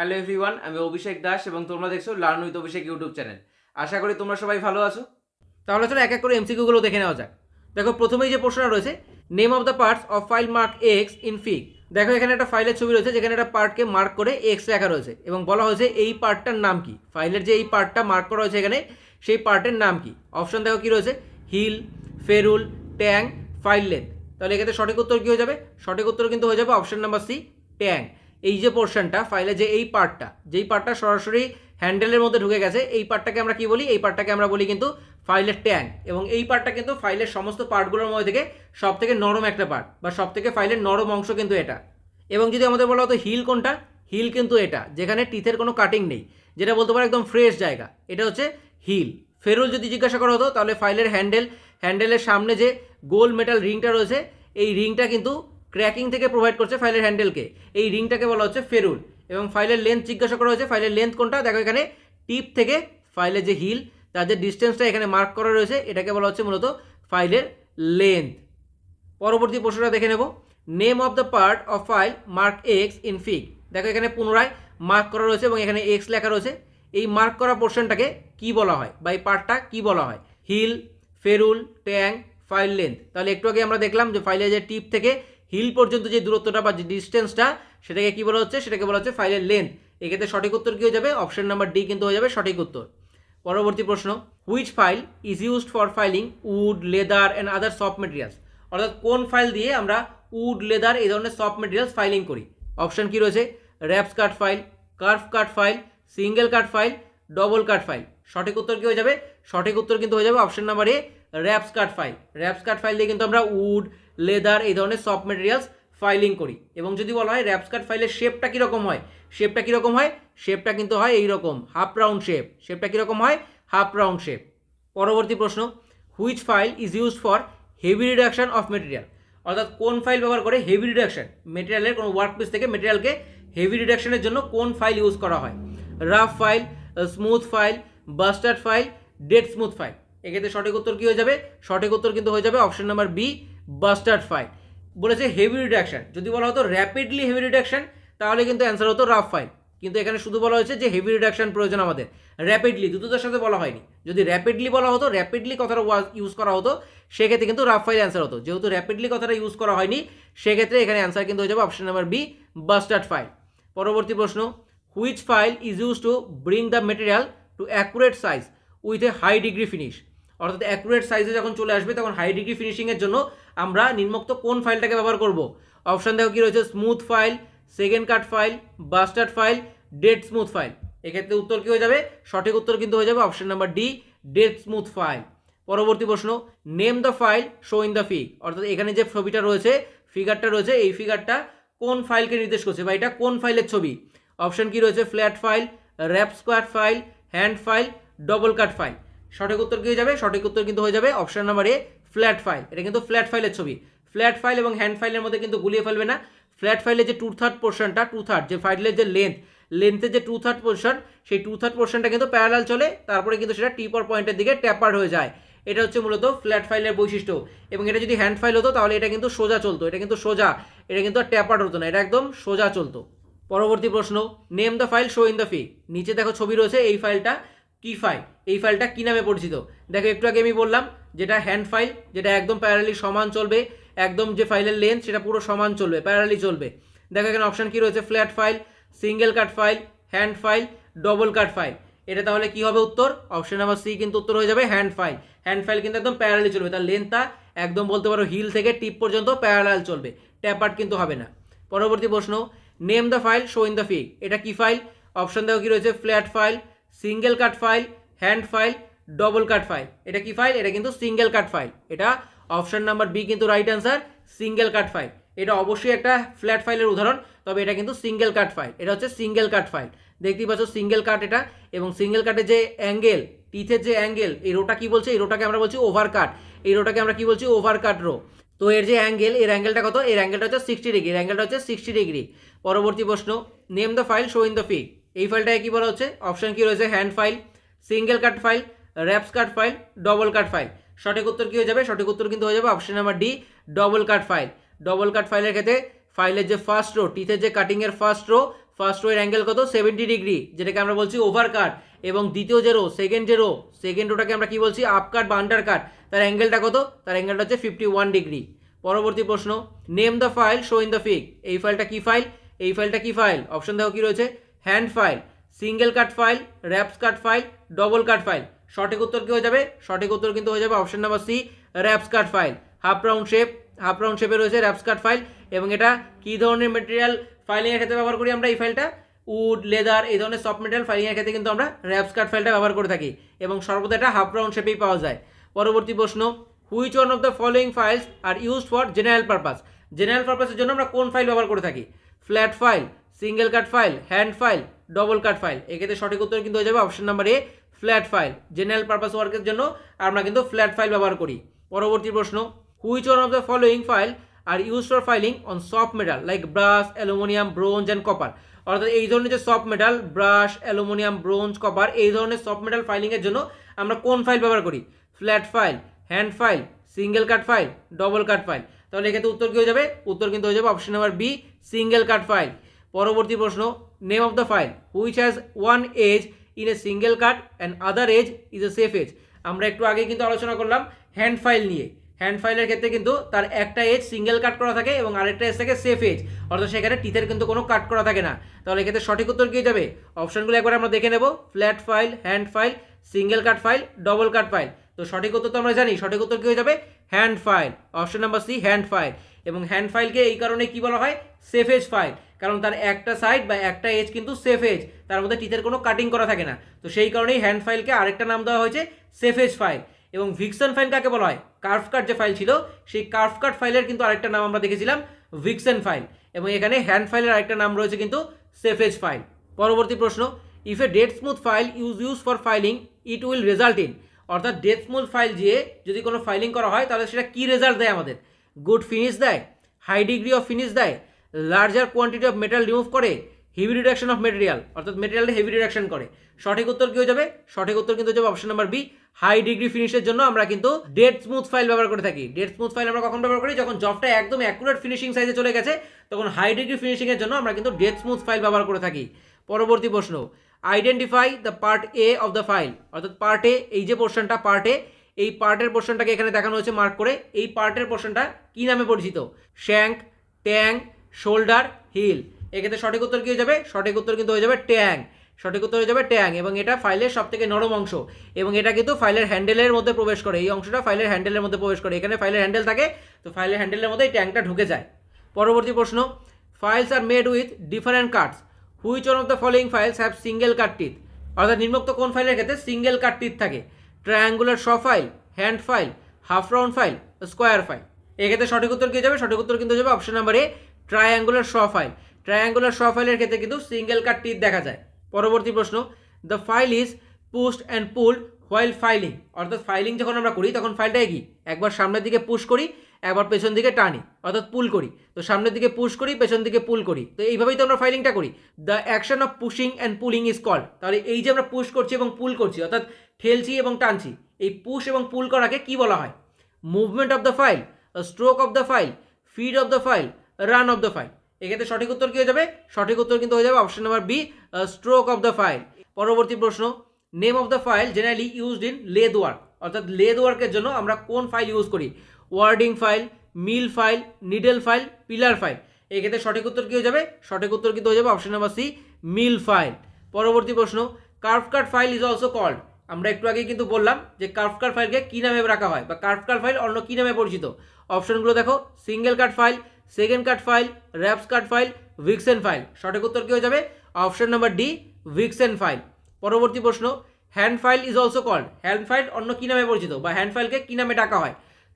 Hello everyone আমি অভিষেক দাস এবং তোমরা দেখছ learn with Abhishek YouTube channel. আশা করি তোমরা সবাই ভালো আছো। তাহলে চলো এক এক করে এমসিকিউগুলো দেখে নেওয়া যাক। দেখো, প্রথমেই যে প্রশ্নটা রয়েছে name of the parts of file mark X in fig দেখো, এখানে একটা ফাইলের ছবি রয়েছে, যেখানে একটা পার্টকে মার্ক করে এক্স লেখা রয়েছে এবং বলা হয়েছে এই পার্টটার নাম কি। ফাইলের যে এই পার্টটা মার্ক করা হয়েছে এখানে, সেই পার্টের নাম কি। অপশন দেখো কি রয়েছে heel ferrule tang file length তাহলে এক্ষেত্রে সঠিক উত্তর কী হয়ে যাবে? সঠিক উত্তর কিন্তু হয়ে যাবে অপশন নাম্বার সি ট্যাং এই যে পোর্শনটা ফাইলে যে এই পার্টটা যেই পার্টটা সরাসরি হ্যান্ডেলের মধ্যে ঢুকে গেছে, এই পার্টটাকে আমরা কি বলি? এই পার্টটাকে আমরা বলি কিন্তু ফাইলের ট্যাং এবং এই পার্টটা কিন্তু ফাইলের সমস্ত পার্টগুলোর মধ্যে থেকে সব থেকে নরম একটা পার্ট বা সব থেকে ফাইলের নরম অংশ কিন্তু এটা। এবং যদি আমাদের বলা হতো হিল কোনটা? হিল কিন্তু এটা, যেখানে টিথের কোনো কাটিং নেই, যেটা বলতে পারো একদম ফ্রেশ জায়গা। এটা হচ্ছে হিল ফেরুল যদি জিজ্ঞাসা করা হতো, তাহলে ফাইলের হ্যান্ডেল হ্যান্ডেলের সামনে যে গোল মেটাল রিংটা রয়েছে, এই রিংটা কিন্তু ক্র্যাকিং থেকে প্রোভাইড করছে ফাইলের হ্যান্ডেলকে এই রিংটাকে বলা হচ্ছে ফেরুল এবং ফাইলের লেন্থ জিজ্ঞাসা করা হয়েছে ফাইলের লেন্থ কোনটা? দেখো এখানে টিপ থেকে ফাইলের যে হিল তার যে ডিস্টেন্সটা এখানে মার্ক করা রয়েছে, এটাকে বলা হচ্ছে মূলত ফাইলের লেন্থ পরবর্তী প্রশ্নটা দেখে নেব। Name of the part of file mark X in fig দেখো এখানে পুনরায় মার্ক করা রয়েছে এবং এখানে এক্স লেখা রয়েছে। এই মার্ক করা পোর্শনটাকে কি বলা হয়? বা এই পার্টটা কি বলা হয়? Heel ferrule tang file length তাহলে একটু আগে আমরা দেখলাম যে ফাইলের যে টিপ থেকে হিল পর্যন্ত যে দূরত্বটা বা যে ডিস্টেন্সটা সেটাকে কি বলা হচ্ছে? সেটাকে বলা হচ্ছে ফাইলের লেন্থ এক্ষেত্রে সঠিক উত্তর কী হয়ে যাবে? অপশন নাম্বার ডি কিন্তু হয়ে যাবে সঠিক উত্তর। পরবর্তী প্রশ্ন which file is used for filing wood leather and other soft materials অর্থাৎ কোন ফাইল দিয়ে আমরা উড লেদার এই ধরনের সফট মেটেরিয়ালস ফাইলিং করি? অপশন কি রয়েছে? Reps cut file curve cut file single cut file double cut file সঠিক উত্তর কী হয়ে যাবে? সঠিক উত্তর কিন্তু হয়ে যাবে option number A wraps cut file wraps cut file দিয়ে কিন্তু আমরা উড লেদার এই ধরনের সফট মেটেরিয়ালস ফাইলিং করি। এবং যদি বলা হয় র্যাপস কাট ফাইলের শেপটা কীরকম হয়? শেপটা কীরকম হয়? শেপটা কিন্তু হয় এইরকম হাফ রাউন্ড শেপ শেপটা কীরকম হয়? হাফ রাউন্ড শেপ পরবর্তী প্রশ্ন which file is use for heavy reduction of material অর্থাৎ কোন ফাইল ব্যবহার করে হেভি রিডাকশন মেটেরিয়ালের কোনো ওয়ার্ক পিস থেকে মেটেরিয়ালকে হেভি রিডাকশনের জন্য কোন ফাইল ইউজ করা হয়? Rough file smooth file bastard file dead smooth file এক্ষেত্রে সঠিক উত্তর কী হয়ে যাবে? সঠিক উত্তর কিন্তু হয়ে যাবে option number B bastard file বলেছে হেভি রিডাকশন যদি বলা হতো র্যাপিডলি হেভি রিডাকশন তাহলে কিন্তু অ্যান্সার হতো রাফ ফাইল কিন্তু এখানে শুধু বলা হয়েছে যে হেভি রিডাকশন প্রয়োজন আমাদের। র্যাপিডলি দ্রুততার সাথে বলা হয়নি। যদি র্যাপিডলি বলা হতো র্যাপিডলি কথাটা ইউজ করা হতো, সেক্ষেত্রে কিন্তু রাফ ফাইল অ্যান্সার হতো। যেহেতু র্যাপিডলি কথাটা ইউজ করা হয়নি, সেক্ষেত্রে এখানে অ্যান্সার কিন্তু হয়ে যাবে option number B bastard file পরবর্তী প্রশ্ন which file is use to bring the material to accurate size with a high degree finish অর্থাৎ অ্যাকুরেট সাইজে যখন চলে আসবে, তখন হাই ডিগ্রি ফিনিশিংয়ের জন্য আমরা নিম্নোক্ত কোন ফাইলটাকে ব্যবহার করব? অপশান দেখো কী রয়েছে smooth file second cut file bastard file dead smooth file এক্ষেত্রে উত্তর কী হয়ে যাবে? সঠিক উত্তর কিন্তু হয়ে যাবে option number D dead smooth file পরবর্তী প্রশ্ন name the file show in the fig অর্থাৎ এখানে যে ছবিটা রয়েছে ফিগারটা রয়েছে, এই ফিগারটা কোন ফাইলকে নির্দেশ করছে? বা এটা কোন ফাইলের ছবি? অপশন কি রয়েছে? Flat file rasp square file hand file double cut file সঠিক উত্তর কী হয়ে যাবে? সঠিক উত্তর কিন্তু হয়ে যাবে option number A flat file এটা কিন্তু ফ্ল্যাট ফাইলের ছবি। ফ্ল্যাট ফাইল এবং হ্যান্ড ফাইলের মধ্যে কিন্তু গুলিয়ে ফেলবে না। ফ্ল্যাট ফাইলের যে টু থার্ড পোর্শনটা টু থার্ড যে ফাইলের যে লেন্থ লেন্থের যে টু থার্ড পোর্শন সেই টু থার্ড পোর্শনটা কিন্তু প্যারালাল চলে, তারপরে কিন্তু সেটা টিপর পয়েন্টের দিকে ট্যাপার্ড হয়ে যায়। এটা হচ্ছে মূলত ফ্ল্যাট ফাইলের বৈশিষ্ট্য। এবং এটা যদি হ্যান্ড ফাইল হতো, তাহলে এটা কিন্তু সোজা চলতো। এটা কিন্তু সোজা, এটা কিন্তু আর ট্যাপার্ড হতো না। এটা একদম সোজা চলতো। পরবর্তী প্রশ্ন name the file show in the fig নিচে দেখো ছবি রয়েছে, এই ফাইলটা কি ফাইল এই ফাইলটা কী নামে পরিচিত? দেখো, একটু আগে আমি বললাম, যেটা হ্যান্ড ফাইল যেটা একদম প্যারালি সমান চলবে, একদম যে ফাইলের লেন্থ সেটা পুরো সমান চলবে প্যারালি চলবে। দেখো, এখানে অপশান কী রয়েছে? Flat file single cut file hand file double cut file এটা তাহলে কি হবে উত্তর? অপশন নাম্বার সি কিন্তু উত্তর হয়ে যাবে হ্যান্ড ফাইল হ্যান্ড ফাইল কিন্তু একদম প্যারালি চলবে। তার লেন্থটা একদম বলতে পারো হিল থেকে টিপ পর্যন্ত প্যারালাল চলবে। ট্যাপার্ট কিন্তু হবে না। পরবর্তী প্রশ্ন name the file show in the fig এটা কি ফাইল অপশন দেখো কি রয়েছে flat file single cut file, hand file double cut file. এটা কি ফাইল? এটা কিন্তু সিঙ্গেল কাট ফাইল। এটা অপশান নাম্বার বি কিন্তু right answer single cut file. এটা অবশ্যই একটা ফ্ল্যাট ফাইলের উদাহরণ, তবে এটা কিন্তু সিঙ্গেল কাট ফাইল। এটা হচ্ছে সিঙ্গেল কাট ফাইল। দেখতেই পাচ্ছ, সিঙ্গেল কাট এটা, এবং সিঙ্গেল কাটের যে অ্যাঙ্গেল টিথের যে অ্যাঙ্গেল এই রোটা কি বলছে? এই রোটাকে আমরা বলছি ওভার কাট এই রোটাকে আমরা কি বলছি? ওভার কাট রো তো এর যে অ্যাঙ্গেল এর অ্যাঙ্গেলটা কত? এর অ্যাঙ্গেলটা হচ্ছে সিক্সটি ডিগ্রি এর অ্যাঙ্গেলটা হচ্ছে সিক্সটি ডিগ্রি পরবর্তী প্রশ্ন name the file show in the fig এই ফাইলটাকে কি বলা হচ্ছে? অপশন কি রয়েছে? Hand file single cut file reps cut file double cut file সঠিক উত্তর কি হয়ে যাবে? সঠিক উত্তর কিন্তু হয়ে যাবে option number D double cut file double cut ফাইলের ক্ষেত্রে ফাইলের যে ফার্স্ট রো টিথের যে কাটিংয়ের ফার্স্ট রো ফার্স্ট রোয়ের অ্যাঙ্গেল কত? সেভেন্টি ডিগ্রি যেটাকে আমরা বলছি ওভার কাট এবং দ্বিতীয় যে রো সেকেন্ড যে রো সেকেন্ড রোটাকে আমরা কি বলছি? আপ কাট বা আন্ডার কাট তার অ্যাঙ্গেলটা কত? তার অ্যাঙ্গেলটা হচ্ছে ফিফটি ওয়ান ডিগ্রি পরবর্তী প্রশ্ন name the file show in the fig এই ফাইলটা কি ফাইল এই ফাইলটা কি ফাইল অপশন দেখো কি রয়েছে? Hand file, single cut file, reps cut file, double cut file. সঠিক উত্তর কি হয়ে যাবে? সঠিক উত্তর কিন্তু হয়ে যাবে option number C reps cut file. Half round shape, half round শেপে রয়েছে র্যাপস কাট ফাইল এবং এটা কী ধরনের মেটেরিয়াল ফাইলিংয়ের ক্ষেত্রে ব্যবহার করি আমরা এই ফাইলটা? উড, লেদার, এই ধরনের সফট মেটেরিয়াল ফাইলিংয়ের ক্ষেত্রে কিন্তু আমরা র্যাপস কাট ফাইলটা ব্যবহার করে থাকি এবং সর্বদা এটা হাফ রাউন্ড শেপেই পাওয়া যায়। পরবর্তী প্রশ্ন which one of the following files are used for general purpose general পারপাসের জন্য আমরা কোন ফাইল ব্যবহার করে থাকি? Flat file single cut file hand file double cut file এক্ষেত্রে সঠিক উত্তর কিন্তু হয়ে যাবে option number A flat file general purpose ওয়ার্কের জন্য আমরা কিন্তু ফ্ল্যাট ফাইল ব্যবহার করি। পরবর্তী প্রশ্ন which one of the following file are use for filing on soft metal like brass aluminium bronze and copper অর্থাৎ এই ধরনের যে soft metal brass aluminium bronze copper এই ধরনের সফট মেটাল ফাইলিংয়ের জন্য আমরা কোন ফাইল ব্যবহার করি? Flat file hand file single cut file double cut file তাহলে এক্ষেত্রে উত্তর কী হয়ে যাবে? উত্তর কিন্তু হয়ে যাবে option number B single cut file পরবর্তী প্রশ্ন name of the file which has one edge in a single cut and other edge is a safe edge আমরা একটু আগে কিন্তু আলোচনা করলাম হ্যান্ড ফাইল নিয়ে। হ্যান্ড ফাইলের ক্ষেত্রে কিন্তু তার একটা এজ সিঙ্গেল কাট করা থাকে এবং আরেকটা এজ থাকে সেফ এজ অর্থাৎ সেখানে টিথের কিন্তু কোনো কাট করা থাকে না। তাহলে এক্ষেত্রে সঠিক উত্তর কী যাবে? অপশনগুলো একবার আমরা দেখে নেব। Flat file hand file single cut file double cut file তো সঠিক উত্তর তো আমরা জানি। সঠিক উত্তর কী হয়ে যাবে? Hand file option number C hand file এবং হ্যান্ড ফাইলকে এই কারণে কি বলা হয়? সেফ এজ ফাইল কারণ তার একটা সাইড বা একটা এজ কিন্তু সেফ এজ তার মধ্যে টিথের কোনো কাটিং করা থাকে না। তো সেই কারণেই হ্যান্ড ফাইলকে আরেকটা নাম দেওয়া হয়েছে সেফ এজ ফাইল এবং ভিক্সন ফাইল কাকে বলা হয়? কার্ভ কাট যে ফাইল ছিল, সেই কার্ভ কাট ফাইলের কিন্তু আরেকটা নাম আমরা দেখেছিলাম ভিক্সন ফাইল এবং এখানে হ্যান্ড ফাইলের আরেকটা নাম রয়েছে কিন্তু সেফেজ ফাইল পরবর্তী প্রশ্ন if a dead smooth file use use for filing it will result in অর্থাৎ ডেট স্মুথ ফাইল দিয়ে যদি কোনো ফাইলিং করা হয়, তাহলে সেটা কী রেজাল্ট দেয় আমাদের? গুড ফিনিশ দেয় হাই ডিগ্রি অফ ফিনিশ দেয় larger quantity of metal remove করে হেভি রিডাকশন অফ মেটেরিয়াল অর্থাৎ মেটেরিয়ালটা হেভি রিডাকশন করে। সঠিক উত্তর কী হয়ে যাবে? সঠিক উত্তর কিন্তু হয়ে যাবে option number B high degree ফিনিশের জন্য আমরা কিন্তু ডেট স্মুথ ফাইল ব্যবহার করে থাকি। ডেট স্মুথ ফাইল আমরা কখন ব্যবহার করি? যখন জবটা একদম অ্যাকুরেট ফিনিশিং সাইজে চলে গেছে, তখন হাই ডিগ্রি ফিনিশিংয়ের জন্য আমরা কিন্তু ডেট স্মুথ ফাইল ব্যবহার করে থাকি। পরবর্তী প্রশ্ন identify the part A of the file অর্থাৎ পার্ট এ এই যে পোর্শনটা পার্ট এ এই পার্টের পোর্শনটাকে এখানে দেখানো হয়েছে মার্ক করে। এই পার্টের পোর্শনটা কী নামে পরিচিত? Shank, tang, shoulder, heel. এক্ষেত্রে সঠিক উত্তর কী হয়ে যাবে? সঠিক উত্তর কিন্তু হয়ে যাবে ট্যাং। সঠিক উত্তর হয়ে যাবে ট্যাং এবং এটা ফাইলের সব থেকে নরম অংশ এবং এটা কিন্তু ফাইলের হ্যান্ডেলের মধ্যে প্রবেশ করে। এই অংশটা ফাইলের হ্যান্ডেলের মধ্যে প্রবেশ করে। এখানে ফাইলের হ্যান্ডেল থাকে, তো ফাইলের হ্যান্ডেলের মধ্যে এই ট্যাংটা ঢুকে যায়। পরবর্তী প্রশ্ন, files are made with different cuts. Which one of the following files have single cut teeth? অর্থাৎ নিম্নোক্ত কোন ফাইলের ক্ষেত্রে সিঙ্গেল কাট টিথ থাকে? Triangular saw file hand file half round file square file এক্ষেত্রে সঠিক উত্তর কী যাবে? সঠিক উত্তর কিন্তু যাবে option number A triangular saw file triangular saw ফাইলের ক্ষেত্রে কিন্তু সিঙ্গেল কাট টিথ দেখা যায়। পরবর্তী প্রশ্ন the file is pushed and pull while filing অর্থাৎ ফাইলিং যখন আমরা করি, তখন ফাইলটা কি? একবার সামনের দিকে পুশ করি একবার পেছন দিকে টানি, অর্থাৎ পুল করি। তো সামনের দিকে পুশ করি, পেছন দিকে পুল করি। তো এইভাবেই তো আমরা ফাইলিংটা করি। The action of pushing and pulling is called তাহলে এই যে আমরা পুশ করছি এবং পুল করছি, অর্থাৎ ঠেলছি এবং টানছি, এই পুশ এবং পুল করাকে কি বলা হয়? Movement of the file stroke of the file feed of the file run of the file এক্ষেত্রে সঠিক উত্তর কী হয়ে যাবে? সঠিক উত্তর কিন্তু হয়ে যাবে option number B stroke of the file পরবর্তী প্রশ্ন name of the file generally used in lathe work অর্থাৎ লেদ ওয়ার্কের জন্য আমরা কোন ফাইল ইউজ করি? Warding file, mill file, needle file, pillar file. এক্ষেত্রে সঠিক উত্তর কী হয়ে যাবে? সঠিক উত্তর কিন্তু হয়ে যাবে option number C, mill file. পরবর্তী প্রশ্ন curve cut file is also called আমরা একটু আগেই কিন্তু বললাম যে কার্ভ ফাইলকে কী নামে রাখা হয় বা কার্ভ ফাইল অন্য কী নামে পরিচিত? অপশনগুলো দেখো, single cut file, second cut file, reps cut file, vixen file. সঠিক উত্তর কী হয়ে যাবে? Option number D, vixen file. পরবর্তী প্রশ্ন, hand file is also called hand file অন্য কী নামে পরিচিত বা হ্যান্ড ফাইলকে কী নামে ডাকা হয়?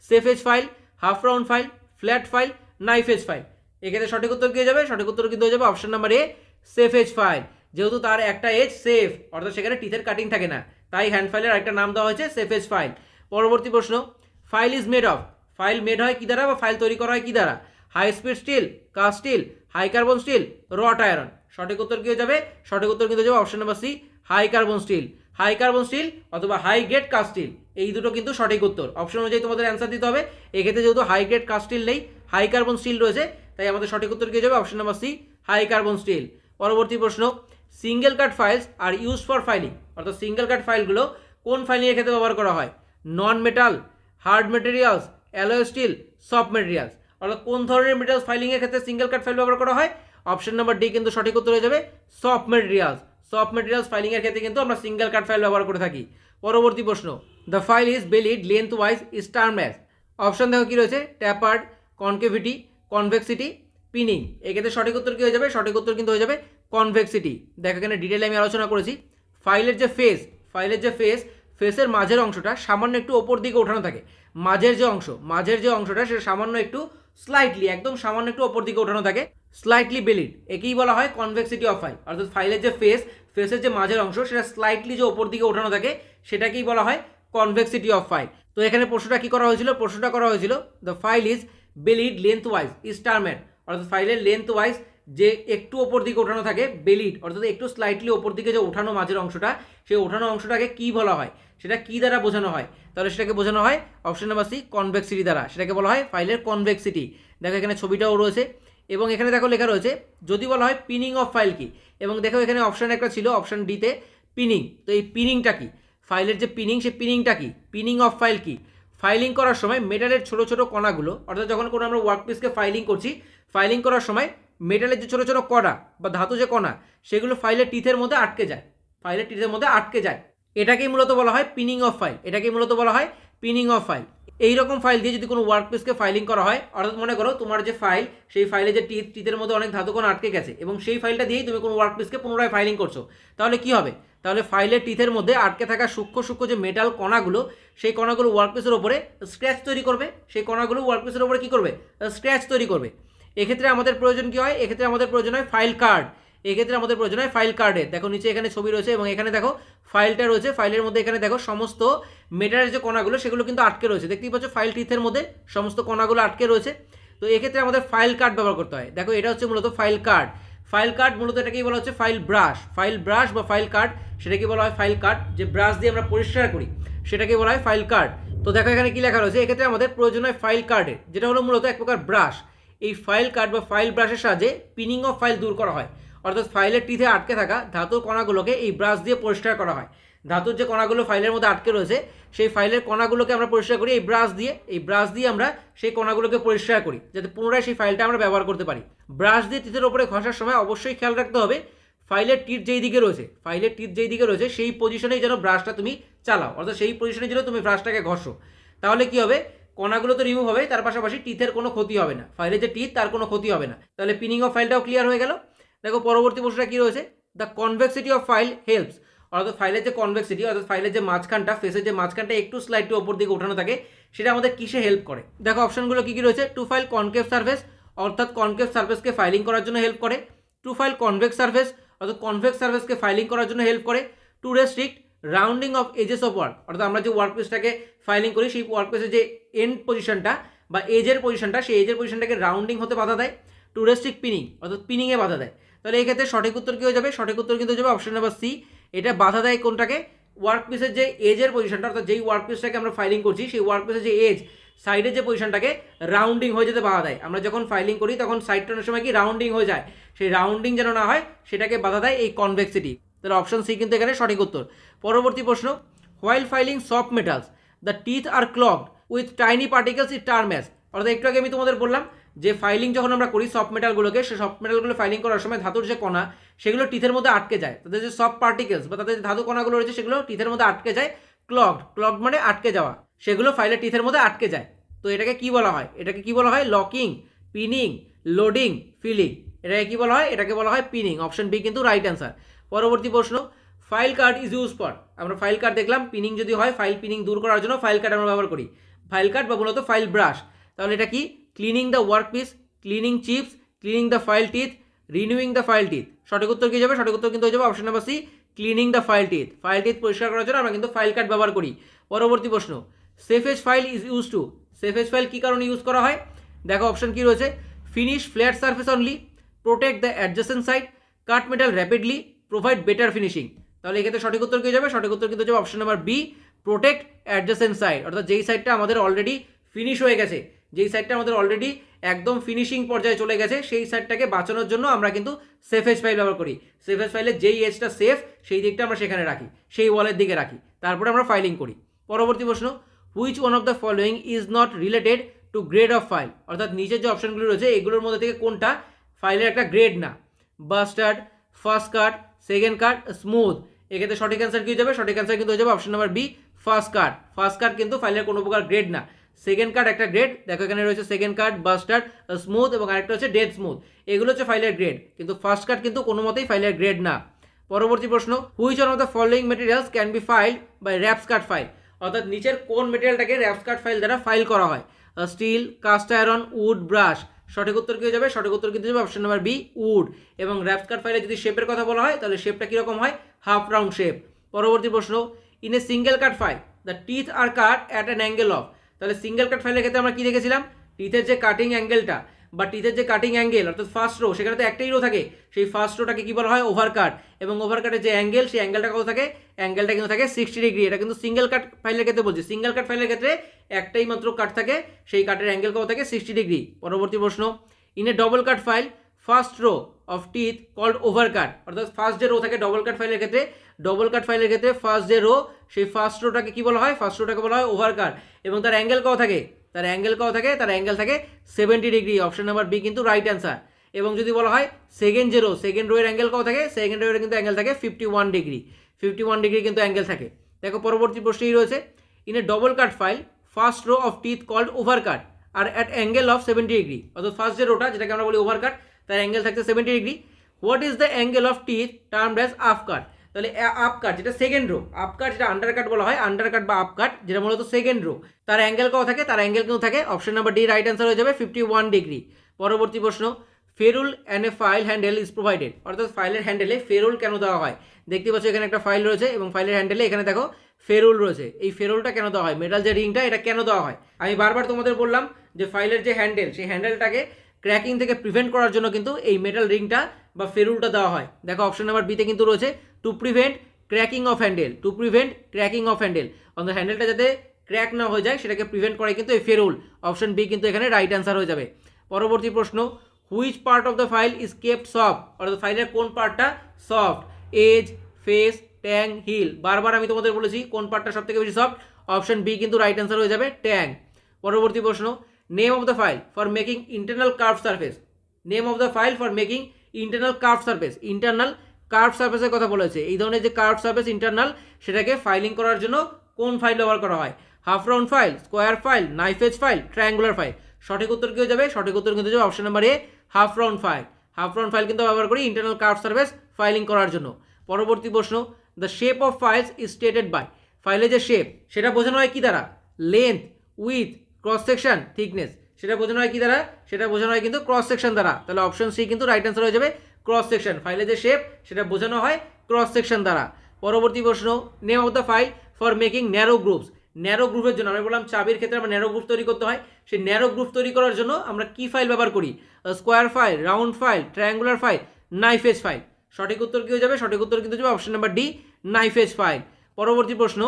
Safe edge file, half round file, flat file, knife edge file. এক্ষেত্রে সঠিক উত্তর কী হয়ে যাবে? সঠিক উত্তর কিন্তু হয়ে যাবে option number A, safe edge file. যেহেতু তার একটা এজ সেফ অর্থাৎ সেখানে টিথের কাটিং থাকে না, তাই হ্যান্ড ফাইলের আরেকটা নাম দেওয়া হয়েছে সেফেজ ফাইল। পরবর্তী প্রশ্ন file is made of file made হয় কী দ্বারা বা ফাইল তৈরি করা হয় কী দ্বারা? High speed steel cast steel high carbon steel wrought iron সঠিক উত্তর কী হয়ে যাবে? সঠিক উত্তর কিন্তু হয়ে যাবে option number C high carbon steel high carbon steel অথবা হাই গ্রেড কাস্ট স্টিল এই দুটো কিন্তু সঠিক উত্তর। অপশন অনুযায়ী তোমাদের অ্যান্সার দিতে হবে। এক্ষেত্রে যেহেতু হাই গ্রেড কাস্ট স্টিল নেই হাই কার্বন স্টিল রয়েছে, তাই আমাদের সঠিক উত্তর কী যাবে? Option number C high carbon steel পরবর্তী প্রশ্ন single cut files are use for filing অর্থাৎ সিঙ্গেল কাট ফাইলগুলো কোন ফাইলিংয়ের ক্ষেত্রে ব্যবহার করা হয়? Non metal hard materials alloy steel soft materials অর্থাৎ কোন ধরনের মেটেরিয়ালস ফাইলিংয়ের ক্ষেত্রে সিঙ্গেল কাট ফাইল ব্যবহার করা হয়? অপশন নাম্বার ডি কিন্তু সঠিক উত্তর হয়ে যাবে সফট মেটেরিয়ালস সফট মেটেরিয়ালস ফাইলিংয়ের ক্ষেত্রে কিন্তু আমরা সিঙ্গেল কাট ফাইল ব্যবহার করে থাকি। পরবর্তী প্রশ্ন the file is bellied lengthwise is term as option দেখো কী রয়েছে? ট্যাপার্ড কনকেভিটি কনভেক্সিটি পিনিং এক্ষেত্রে সঠিক উত্তর কী হয়ে যাবে? সঠিক উত্তর কিন্তু হয়ে যাবে কনভেক্সিটি দেখো এখানে ডিটেলে আমি আলোচনা করেছি। ফাইলের যে ফেস ফাইলের যে ফেস ফেসের মাঝের অংশটা সামান্য একটু ওপর দিকে ওঠানো থাকে। মাঝের যে অংশ, মাঝের যে অংশটা সেটা সামান্য একটু স্লাইটলি একদম সামান্য একটু ওপর দিকে ওঠানো থাকে। স্লাইটলি বেলিড একেই বলা হয় কনভেক্সিটি অফ ফাইল অর্থাৎ ফাইলের যে ফেস ফেসের যে মাঝের অংশ, সেটা স্লাইটলি যে ওপর দিকে ওঠানো থাকে, সেটাকেই বলা হয় কনভেক্সিটি অফ ফাইল তো এখানে প্রশ্নটা কী করা হয়েছিল? প্রশ্নটা করা হয়েছিল the file is bellied lengthwise is termed অর্থাৎ ফাইলের লেন্থ ওয়াইজ যে একটু ওপর দিকে ওঠানো থাকে বেলিড অর্থাৎ একটু স্লাইটলি ওপর দিকে যে ওঠানো মাঝের অংশটা, সেই ওঠানো অংশটাকে কি বলা হয়? সেটা কি দ্বারা বোঝানো হয়? তাহলে সেটাকে বোঝানো হয় অপশন নাম্বার সি কনভেক্সিটি দ্বারা। সেটাকে বলা হয় ফাইলের কনভেক্সিটি দেখো এখানে ছবিটাও রয়েছে। এবং এখানে দেখো লেখা রয়েছে, যদি বলা হয় পিনিং অফ ফাইল কি? এবং দেখো এখানে অপশান একটা ছিল অপশান ডিতে পিনিং তো এই পিনিংটা কি? ফাইলের যে পিনিং সেই পিনিংটা কি? পিনিং অফ ফাইল কি? ফাইলিং করার সময় মেটালের ছোট ছোট কণাগুলো, অর্থাৎ যখন কোনো আমরা ওয়ার্কপিসকে ফাইলিং করছি ফাইলিং করার সময় মেটালের যে ছোটো ছোটো কণা বা ধাতু যে কণা, সেগুলো ফাইলের টিথের মধ্যে আটকে যায়। ফাইলের টিথের মধ্যে আটকে যায়। এটাকেই মূলত বলা হয় পিনিং অফ ফাইল এটাকেই মূলত বলা হয় পিনিং অফ ফাইল এই রকম ফাইল দিয়ে যদি কোনো ওয়ার্ক ওয়ার্কপিসকে ফাইলিং করা হয়, অর্থাৎ মনে করো তোমার যে ফাইল সেই ফাইলে যে টিথ টিথের মধ্যে অনেক ধাতুকণ আটকে গেছে, এবং সেই ফাইলটা দিয়েই তুমি কোনো ওয়ার্ক ওয়ার্কপিসকে পুনরায় ফাইলিং করছ, তাহলে কি হবে? তাহলে ফাইলের টিথের মধ্যে আটকে থাকা সূক্ষ্ম সূক্ষ্ম যে মেটাল কণাগুলো, সেই কণাগুলো ওয়ার্কপিসের ওপরে স্ক্র্যাচ তৈরি করবে, সেই কণাগুলো ওয়ার্ক ওয়ার্কপিসের ওপরে কী করবে? স্ক্র্যাচ তৈরি করবে। এক্ষেত্রে আমাদের প্রয়োজন কী হয়? এক্ষেত্রে আমাদের প্রয়োজন হয় ফাইল কার্ড এক্ষেত্রে আমাদের প্রয়োজন হয় ফাইল কার্ডের দেখো, নিচে এখানে ছবি রয়েছে এবং এখানে দেখো ফাইলটা রয়েছে। ফাইলের মধ্যে এখানে দেখো, সমস্ত মেটারের যে কণাগুলো, সেগুলো কিন্তু আটকে রয়েছে। দেখতেই পাচ্ছ ফাইল টিথের মধ্যে সমস্ত কণাগুলো আটকে রয়েছে। তো এক্ষেত্রে আমাদের ফাইল কার্ড ব্যবহার করতে হয়। দেখো, এটা হচ্ছে মূলত ফাইল কার্ড ফাইল কার্ড মূলত এটাকেই বলা হচ্ছে ফাইল ব্রাশ ফাইল ব্রাশ বা ফাইল কার্ড সেটাকে বলা হয় ফাইল কার্ড যে ব্রাশ দিয়ে আমরা পরিষ্কার করি, সেটাকে বলা হয় ফাইল কার্ড তো দেখো, এখানে কী লেখা রয়েছে? এক্ষেত্রে আমাদের প্রয়োজন হয় ফাইল কার্ডের যেটা হলো মূলত এক প্রকার ব্রাশ এই ফাইল কার্ড বা ফাইল ব্রাশের সাহায্যে পিনিং অফ ফাইল দূর করা হয়। অর্থাৎ ফাইলের টিথে আটকে থাকা ধাতুর কণাগুলোকে এই ব্রাশ দিয়ে পরিষ্কার করা হয়। ধাতুর যে কণাগুলো ফাইলের মধ্যে আটকে রয়েছে, সেই ফাইলের কণাগুলোকে আমরা পরিষ্কার করি এই ব্রাশ দিয়ে। এই ব্রাশ দিয়ে আমরা সেই কণাগুলোকে পরিষ্কার করি, যাতে পুনরায় সেই ফাইলটা আমরা ব্যবহার করতে পারি। ব্রাশ দিয়ে টিথের ওপরে ঘষার সময় অবশ্যই খেয়াল রাখতে হবে ফাইলের টিথ যেই দিকে রয়েছে ফাইলের টিথ যেই দিকে রয়েছে, সেই পজিশনেই যেন ব্রাশটা তুমি চালাও, অর্থাৎ সেই পজিশনে যেন তুমি ব্রাশটাকে ঘষো। তাহলে কি হবে? কণাগুলো তো রিমুভ হবে, তার পাশাপাশি টিথের কোনো ক্ষতি হবে না। ফাইলের যে টিথ তার কোনো ক্ষতি হবে না। তাহলে পিনিং অফ ফাইলটাও ক্লিয়ার হয়ে গেল। দেখো পরবর্তী প্রশ্নটা কী রয়েছে? The convexity of file helps অর্থাৎ ফাইলের যে কনভেক্সিটি অর্থাৎ ফাইলের যে মাঝখানটা ফেসের যে মাঝখানটা একটু স্লাইডটি ওপর দিকে ওঠানো থাকে, সেটা আমাদের কিসে হেল্প করে? দেখো অপশনগুলো কী কী রয়েছে? টু ফাইল কনকেভ সার্ফেস অর্থাৎ কনকেভ সার্ফেসকে ফাইলিং করার জন্য হেল্প করে। টু ফাইল কনভেক্স সার্ফেস অর্থাৎ কনভেক্স সার্ফেসকে ফাইলিং করার জন্য হেল্প করে। To restrict rounding of edges of work অর্থাৎ আমরা যে ওয়ার্কপিসটাকে ফাইলিং করি, সেই ওয়ার্কপিসের যে এন্ড পজিশনটা বা এজের পজিশনটা সেই এজের পজিশনটাকে রাউন্ডিং হতে বাধা দেয়। টু রেস্ট্রিক্ট পিনিং অর্থাৎ পিনিংয়ে বাধা দেয়। তাহলে এই ক্ষেত্রে সঠিক উত্তর কী হয়ে যাবে? সঠিক উত্তর কিন্তু যাবে অপশন নাম্বার সি এটা বাধা দেয় কোনটাকে? ওয়ার্কপিসের যে এজের পজিশনটা অর্থাৎ যেই ওয়ার্কপিসটাকে আমরা ফাইলিং করছি, সেই ওয়ার্কপিসের যে এজ সাইডের যে পজিশনটাকে রাউন্ডিং হয়ে যেতে বাধা দেয়। আমরা যখন ফাইলিং করি, তখন সাইডটার সময় কি রাউন্ডিং হয়ে যায়? সেই রাউন্ডিং যেন না হয়, সেটাকে বাধা দেয় এই কনভেক্সিটি তাহলে অপশন সি কিন্তু এখানে সঠিক উত্তর। পরবর্তী প্রশ্ন while filing soft metals the teeth are clogged with tiny particles it term অর্থাৎ একটু আগে আমি তোমাদের বললাম যে ফাইলিং যখন আমরা করি সফট মেটালগুলোকে সে সফট মেটালগুলো ফাইলিং করার সময় ধাতুর যে কণা, সেগুলো টিথের মধ্যে আটকে যায়। তাদের যে সফট পার্টিকেলস বা তাদের যে ধাতু কণাগুলো রয়েছে, সেগুলো টিথের মধ্যে আটকে যায়। ক্লগড ক্লগড মানে আটকে যাওয়া। সেগুলো ফাইলের টিথের মধ্যে আটকে যায়। তো এটাকে কি বলা হয়? এটাকে কি বলা হয়? লকিং পিনিং লোডিং ফিলিং এটাকে কি বলা হয়? এটাকে বলা হয় পিনিং অপশন বি কিন্তু রাইট অ্যান্সার পরবর্তী প্রশ্ন file card is use for আমরা ফাইল কার্ড দেখলাম পিনিং যদি হয় ফাইল পিনিং দূর করার জন্য ফাইল কার্ড আমরা ব্যবহার করি। ফাইল কার্ড বা মূলত ফাইল ব্রাশ তাহলে এটা কি? Cleaning the work piece cleaning chips cleaning the file teeth renewing the file teeth সঠিক উত্তর কী যাবে? সঠিক উত্তর কিন্তু হয়ে যাবে option number C cleaning the file teeth file teeth পরিষ্কার করার জন্য আমরা কিন্তু ফাইল কার্ড ব্যবহার করি। পরবর্তী প্রশ্ন safe edge file is use to safe edge file কী কারণে ইউজ করা হয়? দেখো অপশন কী রয়েছে। Finish flat surface only protect the adjacent side cut metal rapidly provide better finishing তাহলে এক্ষেত্রে সঠিক উত্তর কী যাবে? সঠিক উত্তর কিন্তু হয়ে যাবে option number B protect adjacent side অর্থাৎ যেই সাইডটা আমাদের অলরেডি ফিনিশ হয়ে গেছে যেই সাইডটা আমাদের অলরেডি একদম ফিনিশিং পর্যায়ে চলে গেছে, সেই সাইডটাকে বাঁচানোর জন্য আমরা কিন্তু সেফেজ ফাইল ব্যবহার করি। সেফেজ ফাইলে যেই এজটা সেফ সেই দিকটা আমরা সেখানে রাখি, সেই ওয়ালের দিকে রাখি। তারপরে আমরা ফাইলিং করি। পরবর্তী প্রশ্ন which one of the following is not related to grade of file অর্থাৎ নিচের যে অপশনগুলো রয়েছে, এগুলোর মধ্যে থেকে কোনটা ফাইলের একটা গ্রেড না? Bastard first cut second cut smooth এক্ষেত্রে সঠিক অ্যান্সার কি হয়ে যাবে? সঠিক অ্যান্সার কিন্তু হয়ে যাবে option number B first cut first cut কিন্তু ফাইলের কোনো প্রকার গ্রেড না। সেকেন্ড কার্ড একটা গ্রেড দেখো এখানে রয়েছে সেকেন্ড কার্ড বাস্টার্ড স্মুথ এবং আরেকটা হচ্ছে ডেড স্মুথ এগুলো হচ্ছে ফাইলের গ্রেড কিন্তু ফার্স্ট কার্ড কিন্তু কোনো মতেই ফাইলের গ্রেড না। পরবর্তী প্রশ্ন which one of the following materials can be file by reps card file অর্থাৎ নিচের কোন মেটেরিয়ালটাকে র্যাপস কার্ড ফাইল দ্বারা ফাইল করা হয়? Steel cast iron wood brass সঠিক উত্তর কী হয়ে যাবে? সঠিক উত্তর কিন্তু যাবে অপশন নাম্বার বি উড এবং র্যাপস কার্ড ফাইলে যদি শেপের কথা বলা হয়, তাহলে শেপটা কীরকম হয়? হাফ রাউন্ড শেপ পরবর্তী প্রশ্ন in a single cut file the teeth are cut at an angle of তাহলে সিঙ্গেল কাট ফাইলের ক্ষেত্রে আমরা কী দেখেছিলাম? টিথের যে কাটিং অ্যাঙ্গেলটা বা টিথের যে কাটিং অ্যাঙ্গেল অর্থাৎ ফার্স্ট রো সেখানে তো একটাই রো থাকে। সেই ফার্স্ট রোটাকে কী বলা হয়? ওভার কাট এবং ওভার কাটের যে অ্যাঙ্গেল সেই অ্যাঙ্গেলটা কত থাকে? অ্যাঙ্গেলটা কিন্তু থাকে সিক্সটি ডিগ্রি এটা কিন্তু সিঙ্গেল কাট ফাইলের ক্ষেত্রে বলছি। সিঙ্গেল কাট ফাইলের ক্ষেত্রে একটাই মাত্র কাট থাকে। সেই কাটের অ্যাঙ্গেল কত থাকে? সিক্সটি ডিগ্রি পরবর্তী প্রশ্ন। In a double cut file first row of teeth called over cut অর্থাৎ ফার্স্ট যে রো থাকে ডবল কাট ফাইলের ক্ষেত্রে ডবল কাট ফাইলের ক্ষেত্রে ফার্স্ট যে রো সেই ফার্স্ট রোটাকে কী বলা হয়? ফার্স্ট রোটাকে বলা হয় ওভার কাট এবং তার অ্যাঙ্গেল কত থাকে? তার অ্যাঙ্গেল কত থাকে? তার অ্যাঙ্গেল থাকে seventy degree option number B কিন্তু রাইট অ্যান্সার এবং যদি বলা হয় সেকেন্ড যে রো সেকেন্ড রোয়ের অ্যাঙ্গেল কত থাকে? সেকেন্ড রোয়ের কিন্তু অ্যাঙ্গেল থাকে fifty one degree fifty one degree কিন্তু অ্যাঙ্গেল থাকে। দেখো পরবর্তী প্রশ্নই রয়েছে in a double cut file first row of teeth called over cut are at angle of seventy degree অর্থাৎ ফার্স্ট যে রোটা যেটাকে আমরা বলি ওভার কাট তার অ্যাঙ্গেল থাকছে seventy degree what is the angle of teeth term dash up cut তাহলে up কাট যেটা সেকেন্ড রো আপ কাট যেটা আন্ডার কাট বলা হয় আন্ডার কাট বা আপ কাট যেটা মূলত সেকেন্ড রো তার অ্যাঙ্গেল কত থাকে? তার অ্যাঙ্গেল কিন্তু থাকে option number D right answer হয়ে যাবে ফিফটি ওয়ান ডিগ্রি পরবর্তী প্রশ্ন ferrule and a file handle is provided অর্থাৎ ফাইলের হ্যান্ডেলে ফেরুল কেন দেওয়া হয়? দেখতে পাচ্ছ এখানে একটা ফাইল রয়েছে এবং ফাইলের হ্যান্ডেলে এখানে দেখো ফেরুল রয়েছে। এই ফেরুলটা কেন দেওয়া হয়? মেটাল যে রিংটা এটা কেন দেওয়া হয়? আমি বারবার তোমাদের বললাম যে ফাইলের যে হ্যান্ডেল সেই হ্যান্ডেলটাকে ক্র্যাকিং থেকে প্রিভেন্ট করার জন্য কিন্তু এই মেটাল রিংটা বা ফেরুলটা দেওয়া হয়। দেখো অপশন নাম্বার বিতে কিন্তু রয়েছে to prevent cracking of handle to prevent cracking of handle অর্থাৎ হ্যান্ডেলটা যাতে ক্র্যাক না হয়ে যায়, সেটাকে প্রিভেন্ট করে কিন্তু এই ফেরুল অপশন বি কিন্তু এখানে রাইট অ্যান্সার হয়ে যাবে। পরবর্তী প্রশ্ন which part of the file is kept soft অর্থাৎ ফাইলের কোন পার্টটা soft edge face tang heel বারবার আমি তোমাদের বলেছি কোন পার্টটা সব থেকে বেশি সফট অপশন বি কিন্তু রাইট অ্যান্সার হয়ে যাবে ট্যাং পরবর্তী প্রশ্ন name of the file for making internal curve surface name of the file for making internal curve surface internal curve সার্ফেসের কথা বলেছে। এই ধরনের যে কার্ভ সার্ফেস ইন্টারনাল সেটাকে ফাইলিং করার জন্য কোন ফাইল ব্যবহার করা হয়? Half round file square file knife edge file triangular file সঠিক উত্তর কি হয়ে যাবে? সঠিক উত্তর কিন্তু যাবে option number A half round file half round file কিন্তু ব্যবহার করি ইন্টারনাল কার্ভ সার্ফেস ফাইলিং করার জন্য। পরবর্তী প্রশ্ন the shape of files is stated by ফাইলের যে শেপ সেটা বোঝানো হয় কি দ্বারা? Length with cross section thickness সেটা বোঝানো হয় কি দ্বারা? সেটা বোঝানো হয় কিন্তু ক্রস সেকশন দ্বারা। তাহলে অপশন সি কিন্তু রাইট অ্যান্সার হয়ে যাবে। ক্রস সেকশন ফাইলের যে শেপ সেটা বোঝানো হয় ক্রস সেকশন দ্বারা। পরবর্তী প্রশ্ন name of the file for making narrow grooves narrow গ্রুপের জন্য, আমি বললাম চাবির ক্ষেত্রে আমরা ন্যারো গ্রুপ তৈরি করতে হয়। সেই ন্যারো গ্রুপ তৈরি করার জন্য আমরা কি ফাইল ব্যবহার করি? Square file round file triangular file knife edge file সঠিক উত্তর কী হয়ে যাবে? সঠিক উত্তর কিন্তু যাবে option number D knife edge file পরবর্তী প্রশ্ন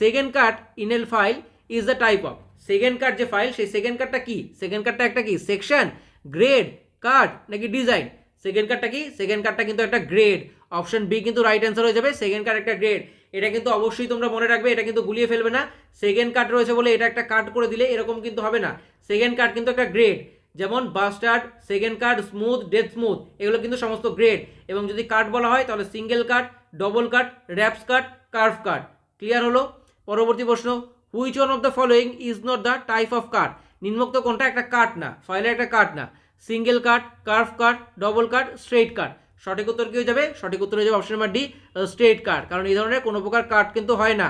second cut ইনেল file is the type of second cut যে ফাইল সেই সেকেন্ড কাটটা কি? সেকেন্ড কাটটা একটা কি? সেকশন গ্রেড কাট নাকি ডিজাইন সেকেন্ড কার্ডটা কি? সেকেন্ড কার্ডটা কিন্তু একটা গ্রেড অপশন বি কিন্তু রাইট অ্যান্সার হয়ে যাবে সেকেন্ড কার্ড একটা গ্রেড এটা কিন্তু অবশ্যই তোমরা মনে রাখবে, এটা কিন্তু গুলিয়ে ফেলবে না। সেকেন্ড কার্ড রয়েছে বলে এটা একটা কাট করে দিলে এরকম কিন্তু হবে না। সেকেন্ড কার্ড কিন্তু একটা গ্রেড যেমন bastard second card smooth dead smooth এগুলো কিন্তু সমস্ত গ্রেড এবং যদি কাট বলা হয়, তাহলে সিঙ্গেল কাট ডবল কাট র্যাপস কাট কার্ভ কাট ক্লিয়ার হলো? পরবর্তী প্রশ্ন which one of the following is not the type of cut নিম্নোক্ত কোনটা? একটা কাট না। ফাইলের একটা কাট না। Single cut curve cut double cut straight cut সঠিক উত্তর কী হয়ে যাবে? সঠিক উত্তর হয়ে যাবে option number D straight cut কারণ এই ধরনের কোনো প্রকার কাট কিন্তু হয় না।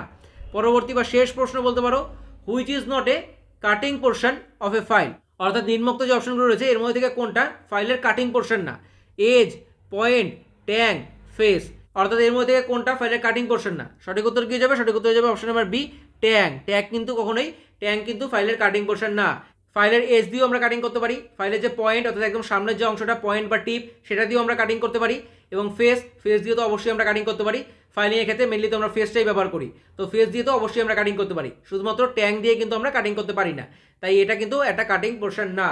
পরবর্তী বা শেষ প্রশ্ন বলতে পারো which is not a cutting portion of a file অর্থাৎ নিম্নোক্ত যে অপশনগুলো রয়েছে, এর মধ্যে থেকে কোনটা? ফাইলের কাটিং পোর্শন না। এজ পয়েন্ট ট্যাং ফেস অর্থাৎ এর মধ্যে থেকে কোনটা? ফাইলের কাটিং পোর্শন না। সঠিক উত্তর কী যাবে? সঠিক উত্তর হয়ে যাবে option number B tang tag কিন্তু কখনোই ট্যাং কিন্তু ফাইলের কাটিং পোর্শন না। ফাইলের এজ দিয়েও আমরা কাটিং করতে পারি। ফাইলের যে পয়েন্ট অর্থাৎ একদম সামনের যে অংশটা পয়েন্ট বা টিপ সেটা দিয়েও আমরা কাটিং করতে পারি। এবং ফেস ফেস দিয়ে তো অবশ্যই আমরা কাটিং করতে পারি। ফাইলিংয়ের ক্ষেত্রে মেনলি তো আমরা ফেসটাই ব্যবহার করি। তো ফেস দিয়ে তো অবশ্যই আমরা কাটিং করতে পারি। শুধুমাত্র ট্যাং দিয়ে কিন্তু আমরা কাটিং করতে পারি না। তাই এটা কিন্তু একটা কাটিং পোর্শন না।